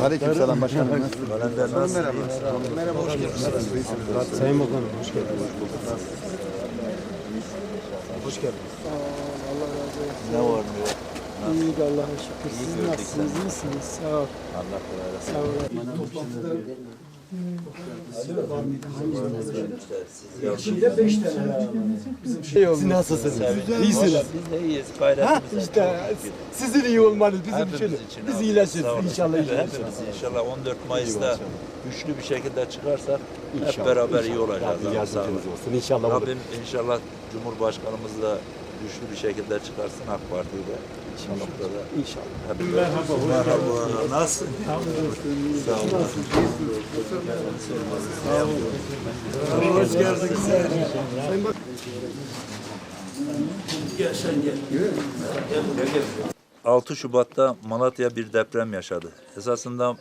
Aleykümselam başkanım. Kalender nasıl? Merhaba, hoş geldiniz. Sayın Bakanım hoş geldiniz. Hoş geldiniz. Allah razı olsun. Ne var ne yok? İyi de Allah'a şükür. Siz nasılsınız? İyisiniz. Sağ ol. Allah kolaylık Sağ olun. Şimdi beş tane Siz nasılsınız? İyisiniz. Biz de iyiyiz. Gayretimiz. İşte sizin iyi olmanız bizim Hepimiz için. için Biz iyileşiriz inşallah. iyileşiriz. Hepimiz inşallah 14 Mayıs'ta güçlü bir şekilde çıkarsak hep İnşallah, beraber iyi olacağız. Rabbim yardımcınız olsun. İnşallah olur. Rabbim inşallah Cumhurbaşkanımız da güçlü bir şekilde çıkarsın AK Parti'yi de. İnşallah. Noktada İnşallah. hep Merhaba. Merhaba. Nasılsın? Sağ olun. Hoş geldiniz. 6 Şubat'ta Malatya bir deprem yaşadı. Esasında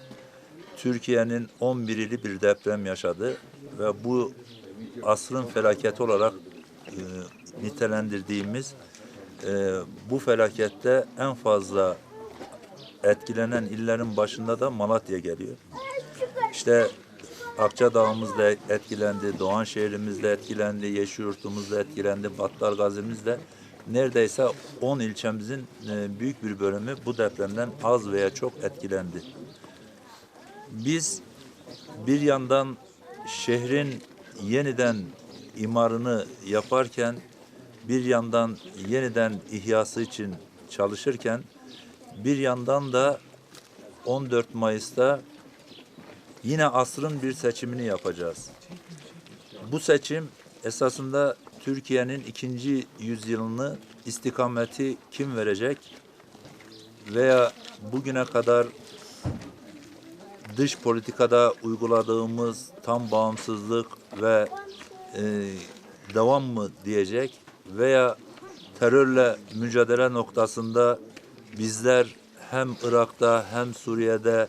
Türkiye'nin 11 ili bir deprem yaşadı ve bu asrın felaketi olarak e, nitelendirdiğimiz e, bu felakette en fazla etkilenen illerin başında da Malatya geliyor. İşte Akçadağ'ımız da etkilendi, Doğanşehir'imiz de etkilendi, Yeşilyurt'umuz da etkilendi, Battal Gazi'miz de neredeyse 10 ilçemizin e, büyük bir bölümü bu depremden az veya çok etkilendi. Biz bir yandan şehrin yeniden imarını yaparken bir yandan yeniden ihyası için çalışırken bir yandan da 14 Mayıs'ta yine asrın bir seçimini yapacağız. Bu seçim esasında Türkiye'nin ikinci yüzyılını istikameti kim verecek veya bugüne kadar dış politikada uyguladığımız tam bağımsızlık ve e, devam mı diyecek veya terörle mücadele noktasında bizler hem Irak'ta hem Suriye'de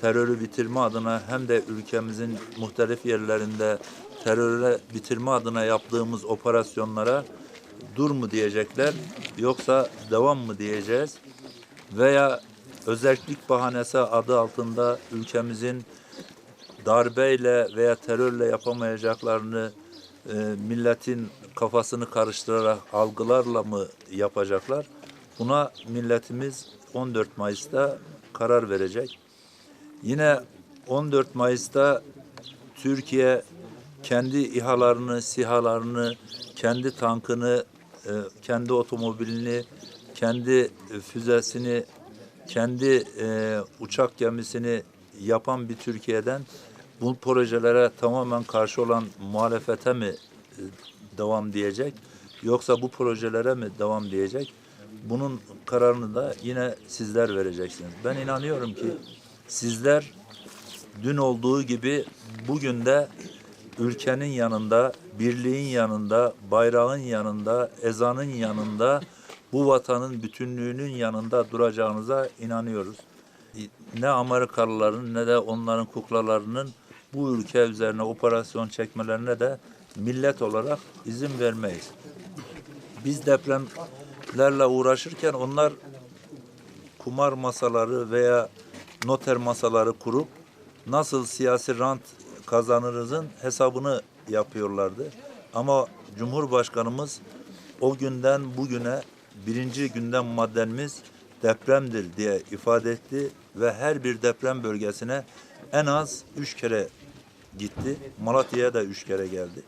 terörü bitirme adına hem de ülkemizin muhtelif yerlerinde terörle bitirme adına yaptığımız operasyonlara dur mu diyecekler yoksa devam mı diyeceğiz? Veya özellik bahanesi adı altında ülkemizin darbeyle veya terörle yapamayacaklarını e, milletin kafasını karıştırarak algılarla mı yapacaklar? Buna milletimiz 14 Mayıs'ta karar verecek. Yine 14 Mayıs'ta Türkiye kendi İHA'larını, SİHA'larını, kendi tankını, e, kendi otomobilini, kendi füzesini, kendi e, uçak gemisini yapan bir Türkiye'den bu projelere tamamen karşı olan muhalefete mi e, devam diyecek yoksa bu projelere mi devam diyecek? Bunun kararını da yine sizler vereceksiniz. Ben inanıyorum ki sizler dün olduğu gibi bugün de ülkenin yanında, birliğin yanında, bayrağın yanında, ezanın yanında, bu vatanın bütünlüğünün yanında duracağınıza inanıyoruz. Ne Amerikalıların ne de onların kuklalarının bu ülke üzerine operasyon çekmelerine de millet olarak izin vermeyiz. Biz depremlerle uğraşırken onlar kumar masaları veya noter masaları kurup nasıl siyasi rant kazanırızın hesabını yapıyorlardı. Ama Cumhurbaşkanımız o günden bugüne birinci gündem maddemiz depremdir diye ifade etti ve her bir deprem bölgesine en az üç kere gitti. Malatya'ya da üç kere geldi.